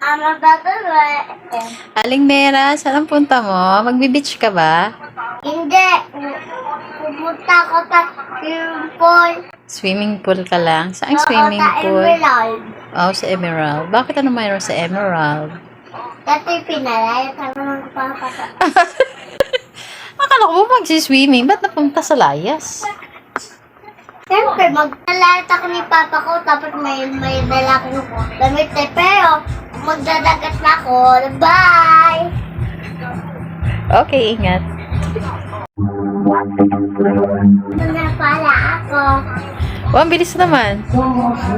Ano ba ito? Aling Mera, saan ang punta mo? Magbi-beach ka ba? Hindi. Pumunta ako sa swimming pool. Swimming pool ka lang? Saan Oo, swimming sa pool? Emerald. Oh, sa Emerald. Bakit ano mayroon sa Emerald? Dati pinalay. Sabi ng papa ko. Akala ko ba magsiswimming? Ba't napunta sa layas? Siyempre, magdalayat ako ni papa ko. Tapos may, may dala akong damit eh. Pero, magdadagat na ako. Bye! Okay, ingat. Ito na pala ako. Oh, ang bilis naman.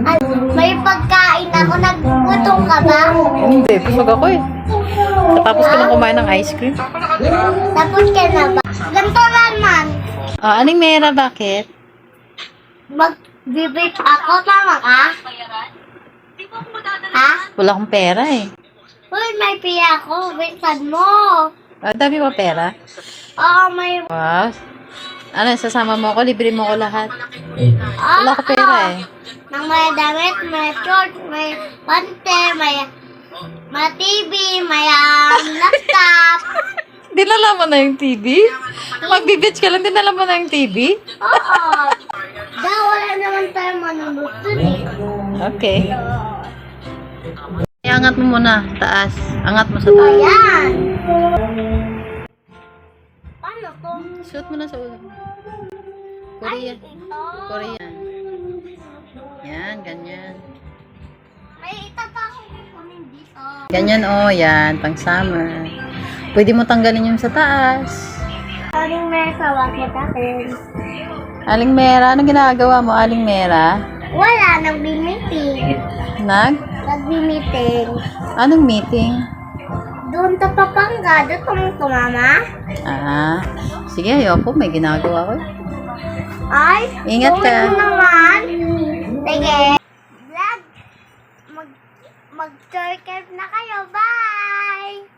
At may pagkain ako. Naggutom ka ba? Hindi, busog ako eh. Tapos ko lang kumain ng ice cream. Tapos ka na ba? Ganito naman. Oh, Aling Mera, bakit? Mag-bibit ako. Tama ka? Ha? Wala akong pera eh. Uy, may piya ako. Bitan mo. Ah, dami mo pera? Oo, may... Wow. Ano, sasama mo ako, libre mo ko lahat. Ah, Wala ko pera eh. Nang may damit, may short, may pante, may... May TV, may um, laptop. Dinala mo na yung TV? Magbibitch ka lang, dinala mo na yung TV? Oo. Naman tayo manunod dun eh. Okay. Iangat mo muna, taas. Angat mo sa taas. Ayan. Paano to? Suot mo na sa ulo. Korean. Korean. Yan, ganyan. May itata akong kukunin dito. Ganyan, oh, yan, pang summer. Pwede mo tanggalin yung sa taas. Aling may sawakit akin. Aling Mera, anong ginagawa mo, Aling Mera? Wala, nag-meeting. Nag? Nag-meeting. Anong meeting? Doon ta papangga, doon tumama. Ah, sige, ayoko, may ginagawa ko. Ay, Ingat ka. naman. Sige. Vlog, mag, camp na kayo. Bye!